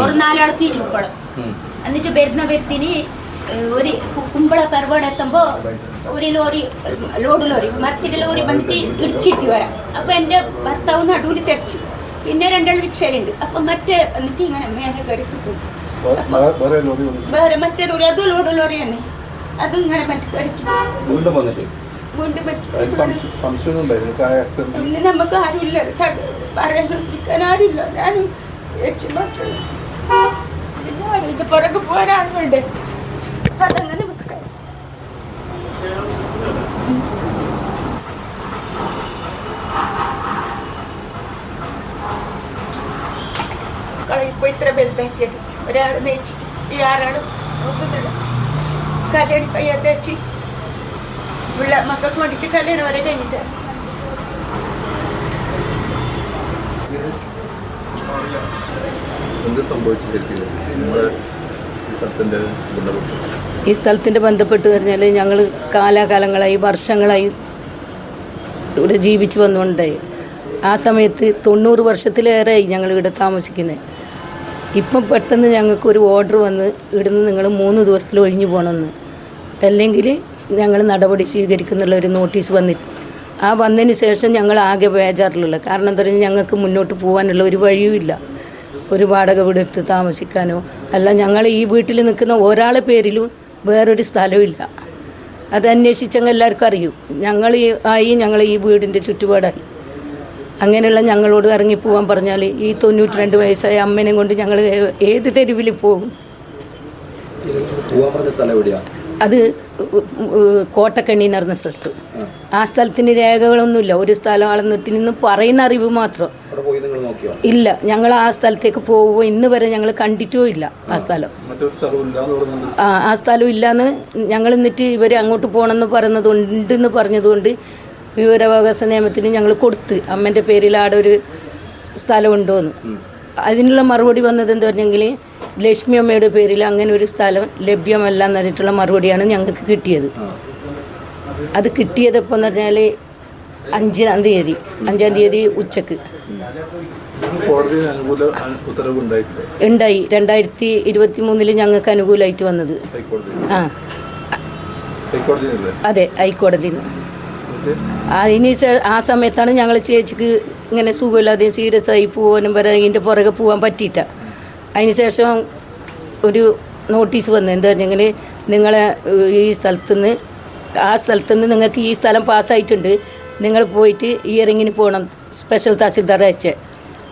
ഒരു നാലാൾക്ക് ഇരിക്കണം എന്നിട്ട് വരുന്ന വ്യക്തിന് ഒരു കുമ്പള കുമ്പള എത്തുമ്പോ ഒരു ലോറി ലോഡ് ലോറി മരത്തിന്റെ ലോറി വന്നിട്ട് ഇടിച്ചിട്ട് വരാം. അപ്പൊ എന്റെ ഭർത്താവ് നടുവിൽ തെറിച്ചു. പിന്നെ രണ്ടാൾ റിക്ഷയിലുണ്ട്. അപ്പൊ മറ്റേ എന്നിട്ട് ഇങ്ങനെ മേലെ കയറിട്ട് പോയി വേറെ മറ്റേ ലോറി അത് ലോഡ് ലോറി തന്നെ. അതും ഇങ്ങനെ മറ്റേ കയറിട്ട്. വീണ്ടും വന്നിട്ട്? നമുക്ക് ആരുമില്ല. പറയാൻ ആരുമില്ല. ഞാനും ഇതിന്റെ പുറകെ നമസ്കാരം ഇപ്പൊ ഇത്ര വലുതാക്കിയത് ഒരാൾ നയിച്ചിട്ട് ഈ ആരാണ്? നോക്കുന്നില്ല കല്യാണി പയ്യാത്തേച്ചി മക്കൾക്ക് മടിച്ച് കല്യാണം വരെ കഴിഞ്ഞിട്ടാണ് ഈ സ്ഥലത്തിന്റെ ബന്ധപ്പെട്ട്. പറഞ്ഞാൽ ഞങ്ങൾ കാലാകാലങ്ങളായി വർഷങ്ങളായി ഇവിടെ ജീവിച്ചു വന്നുകൊണ്ടായി ആ സമയത്ത് തൊണ്ണൂറ് വർഷത്തിലേറെയായി ഞങ്ങൾ ഇവിടെ താമസിക്കുന്നത്. ഇപ്പം പെട്ടെന്ന് ഞങ്ങൾക്ക് ഒരു ഓർഡർ വന്ന് ഇവിടുന്ന് നിങ്ങൾ മൂന്ന് ദിവസത്തിൽ ഒഴിഞ്ഞു പോകണമെന്ന്. അല്ലെങ്കിൽ ഞങ്ങൾ നടപടി സ്വീകരിക്കുന്നുള്ള ഒരു നോട്ടീസ് വന്നിട്ട് ആ വന്നതിന് ശേഷം ഞങ്ങൾ ആകെ ബേജാറിലുള്ള. കാരണം എന്താ പറയുക ഞങ്ങൾക്ക് മുന്നോട്ട് പോകാനുള്ള ഒരു വഴിയുമില്ല ഒരു വാടക വീട് എടുത്ത് താമസിക്കാനോ അല്ല ഞങ്ങൾ ഈ വീട്ടിൽ നിൽക്കുന്ന ഒരാളെ പേരിലും വേറൊരു സ്ഥലമില്ല അത് അന്വേഷിച്ചങ്ങ് എല്ലാവർക്കും അറിയൂ. ഞങ്ങൾ ഈ ആയി ഞങ്ങൾ ഈ വീടിന്റെ ചുറ്റുപാടായി. അങ്ങനെയുള്ള ഞങ്ങളോട് ഇറങ്ങിപ്പോവാൻ പറഞ്ഞാൽ ഈ തൊണ്ണൂറ്റി രണ്ട് വയസ്സായ അമ്മേനെ കൊണ്ട് ഞങ്ങൾ ഏത് തെരുവിൽ പോകും? അത് കോട്ടക്കണ്ണി എന്ന് പറഞ്ഞ സ്ഥലത്ത്. ആ സ്ഥലത്തിന് രേഖകളൊന്നുമില്ല. ഒരു സ്ഥലം അളന്നിട്ട് നിന്ന് പറയുന്ന അറിവ് മാത്രം. ഇല്ല. ഞങ്ങൾ ആ സ്ഥലത്തേക്ക് പോവുമോ ഇന്ന് വരെ ഞങ്ങൾ കണ്ടിട്ടോ ഇല്ല ആ സ്ഥലം. ആ ആ സ്ഥലം ഇല്ലാന്ന് ഞങ്ങൾ എന്നിട്ട് ഇവർ അങ്ങോട്ട് പോകണമെന്ന് പറയുന്നത് ഉണ്ടെന്ന് പറഞ്ഞതുകൊണ്ട് വിവരാവകാശ നിയമത്തിന് ഞങ്ങൾ കൊടുത്ത്. അമ്മേന്റെ പേരിൽ ആടെ ഒരു സ്ഥലം ഉണ്ടോയെന്ന് അതിനുള്ള മറുപടി വന്നത് എന്താ പറഞ്ഞെങ്കിൽ ലക്ഷ്മി അമ്മയുടെ പേരിൽ അങ്ങനെ ഒരു സ്ഥലം ലഭ്യമല്ല എന്ന് പറഞ്ഞിട്ടുള്ള മറുപടിയാണ് ഞങ്ങൾക്ക് കിട്ടിയത്. അത് കിട്ടിയത് ഇപ്പം എന്ന് പറഞ്ഞാൽ അഞ്ചാം തീയതി അഞ്ചാം തീയതി ഉച്ചയ്ക്ക്. ഉണ്ടായി. രണ്ടായിരത്തി ഇരുപത്തി മൂന്നിൽ ഞങ്ങൾക്ക് അനുകൂലമായിട്ട് വന്നത്. ആ. അതെ ഹൈക്കോടതി അതിന് ആ സമയത്താണ് ഞങ്ങൾ ചേച്ചിക്ക് ഇങ്ങനെ സുഖമില്ലാതെ സീരിയസ് ആയി പോകാനും വരെ ഇതിന്റെ പുറകെ പോകാൻ പറ്റിയിട്ട. അതിന് ശേഷം ഒരു നോട്ടീസ് വന്നു. എന്താ പറഞ്ഞെങ്കിൽ നിങ്ങളെ ഈ സ്ഥലത്തുനിന്ന് ആ സ്ഥലത്തുനിന്ന് നിങ്ങൾക്ക് ഈ സ്ഥലം പാസ്സായിട്ടുണ്ട്. നിങ്ങൾ പോയിട്ട് ഇയറിങ്ങിന് പോകണം. സ്പെഷ്യൽ തഹസിൽദാർ അയച്ച്.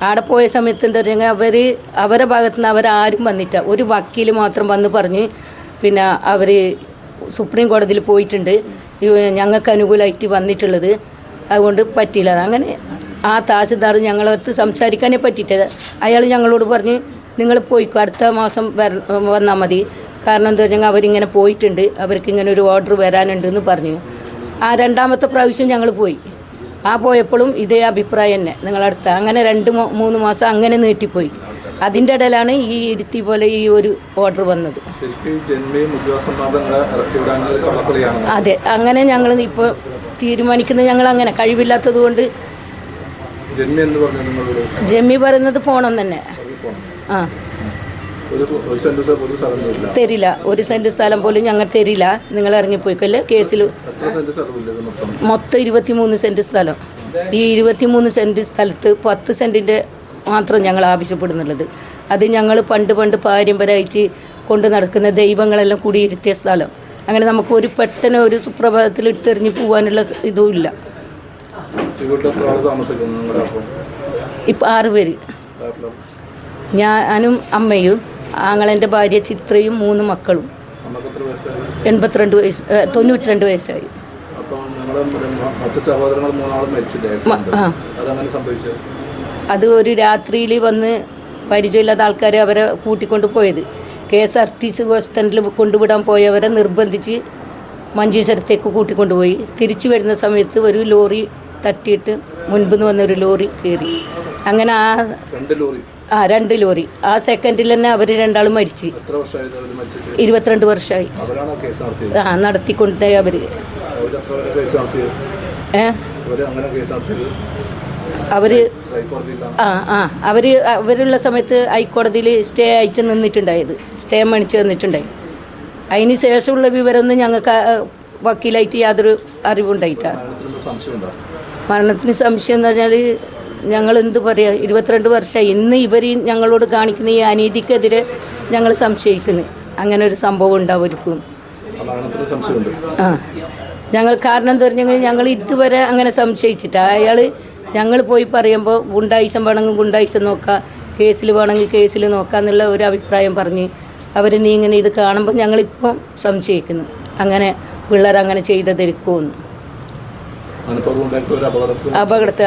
ആടെ പോയ സമയത്ത് എന്താ പറയുക അവർ അവരുടെ ഭാഗത്തു നിന്ന് അവരാരും വന്നിട്ട ഒരു വക്കീൽ മാത്രം വന്ന് പറഞ്ഞ് പിന്നെ അവർ സുപ്രീം കോടതിയിൽ പോയിട്ടുണ്ട്. ഞങ്ങൾക്ക് അനുകൂലമായിട്ട് വന്നിട്ടുള്ളത്. അതുകൊണ്ട് പറ്റിയില്ല. അങ്ങനെ ആ തഹസിൽദാർ ഞങ്ങളടുത്ത് സംസാരിക്കാനേ പറ്റിയിട്ടില്ല. അയാൾ ഞങ്ങളോട് പറഞ്ഞ് നിങ്ങൾ പോയിക്കോ. അടുത്ത മാസം വര വന്നാൽ മതി. കാരണം എന്താ പറഞ്ഞാൽ അവരിങ്ങനെ പോയിട്ടുണ്ട്. അവർക്ക് ഇങ്ങനെ ഒരു ഓർഡർ വരാനുണ്ട് എന്ന് പറഞ്ഞു. ആ രണ്ടാമത്തെ പ്രാവശ്യം ഞങ്ങൾ പോയി. ആ പോയപ്പോഴും ഇതേ അഭിപ്രായം തന്നെ. നിങ്ങളടുത്ത് അങ്ങനെ രണ്ട് മൂന്ന് മാസം അങ്ങനെ നീട്ടിപ്പോയി. അതിന്റെ ഇടയിലാണ് ഈ ഇടുത്തി പോലെ ഈ ഒരു ഓർഡർ വന്നത്. അതെ. അങ്ങനെ ഞങ്ങൾ ഇപ്പോൾ തീരുമാനിക്കുന്നത് ഞങ്ങൾ അങ്ങനെ കഴിവില്ലാത്തത് കൊണ്ട് ജമ്മി പറയുന്നത് പോണം തന്നെ. ആ. ഒരു ഒരു സെന്റ് സ്ഥലം തരില്ല. പോലും ഞങ്ങൾ തരില്ല. നിങ്ങൾ ഇറങ്ങിപ്പോയിക്കല്ലേ കേസിൽ? മൊത്തം? ഇരുപത്തിമൂന്ന് സെന്റ് സ്ഥലം. ഈ ഇരുപത്തിമൂന്ന് സെന്റ് സ്ഥലത്ത് പത്ത് സെന്റിന്റെ മാത്രം ഞങ്ങൾ ആവശ്യപ്പെടുന്നുള്ളത്. അത് ഞങ്ങൾ പണ്ട് പണ്ട് പാരമ്പര്യമായിട്ട് കൊണ്ട് നടക്കുന്ന ദൈവങ്ങളെല്ലാം കൂടി ഇരുത്തിയ സ്ഥലം. അങ്ങനെ നമുക്ക് ഒരു പെട്ടെന്ന് ഒരു സുപ്രഭാതത്തിൽ ഇട്ടെറിഞ്ഞ് പോകാനുള്ള ഇതും ഇല്ല ഇപ്പം ആറ് പേര്. കാരണം ഞാനും അമ്മയും ആങ്ങളെന്റെ ഭാര്യ ചിത്രയും മൂന്ന് മക്കളും. എൺപത്തിരണ്ട് വയസ്സ് ഏ, തൊണ്ണൂറ്റി രണ്ട് വയസ്സായി അത് ഒരു രാത്രിയിൽ വന്ന് പരിചയമില്ലാത്ത ആൾക്കാരെ അവരെ കൂട്ടിക്കൊണ്ട് പോയത്. K S R T C bus സ്റ്റാൻഡിൽ കൊണ്ടുവിടാൻ പോയവരെ നിർബന്ധിച്ച് മഞ്ചേശ്വരത്തേക്ക് കൂട്ടിക്കൊണ്ടുപോയി തിരിച്ചു വരുന്ന സമയത്ത് ഒരു ലോറി തട്ടിയിട്ട് മുൻപിൽ നിന്ന് വന്നൊരു ലോറി കയറി. അങ്ങനെ ആ രണ്ട് ലോറി. ആ രണ്ട് ലോറി. ആ സെക്കൻഡിൽ തന്നെ അവർ രണ്ടാളും മരിച്ചു. ഇരുപത്തിരണ്ട് വർഷമായി. ആ നടത്തിക്കൊണ്ടേ അവർ ഏ? ഹൈക്കോടതിയിലാണ്? ആ ആ. അവർ അവരുള്ള സമയത്ത് ഹൈക്കോടതിയിൽ സ്റ്റേ അയച്ച് നിന്നിട്ടുണ്ടായത്. സ്റ്റേ മണിച്ച് തന്നിട്ടുണ്ടായി അതിന് ശേഷമുള്ള വിവരമൊന്നും ഞങ്ങൾക്ക് വക്കീലായിട്ട് യാതൊരു അറിവുണ്ടായിട്ടാണ് മരണത്തിന് സംശയം എന്ന് പറഞ്ഞാൽ ഞങ്ങൾ എന്ത് പറയുക ഇരുപത്തിരണ്ട് വർഷമായി ഇന്ന് ഇവർ ഞങ്ങളോട് കാണിക്കുന്ന ഈ അനീതിക്കെതിരെ ഞങ്ങൾ സംശയിക്കുന്നു. അങ്ങനെ ഒരു സംഭവം ഉണ്ടാവും ആ ഞങ്ങൾ കാരണം എന്താ പറഞ്ഞാൽ ഞങ്ങൾ ഇതുവരെ അങ്ങനെ സംശയിച്ചിട്ട് അയാൾ ഞങ്ങൾ പോയി പറയുമ്പോൾ ഗുണ്ടായിസം വേണമെങ്കിൽ ഗുണ്ടായിസം നോക്കാം കേസിൽ വേണമെങ്കിൽ കേസിൽ നോക്കാം എന്നുള്ള ഒരു അഭിപ്രായം പറഞ്ഞ് അവർ നീ ഇങ്ങനെ ഇത് കാണുമ്പോൾ ഞങ്ങളിപ്പം സംശയിക്കുന്നു. അങ്ങനെ പിള്ളേർ അങ്ങനെ ചെയ്തതിരിക്കുമെന്ന്. അപകടത്തിൽ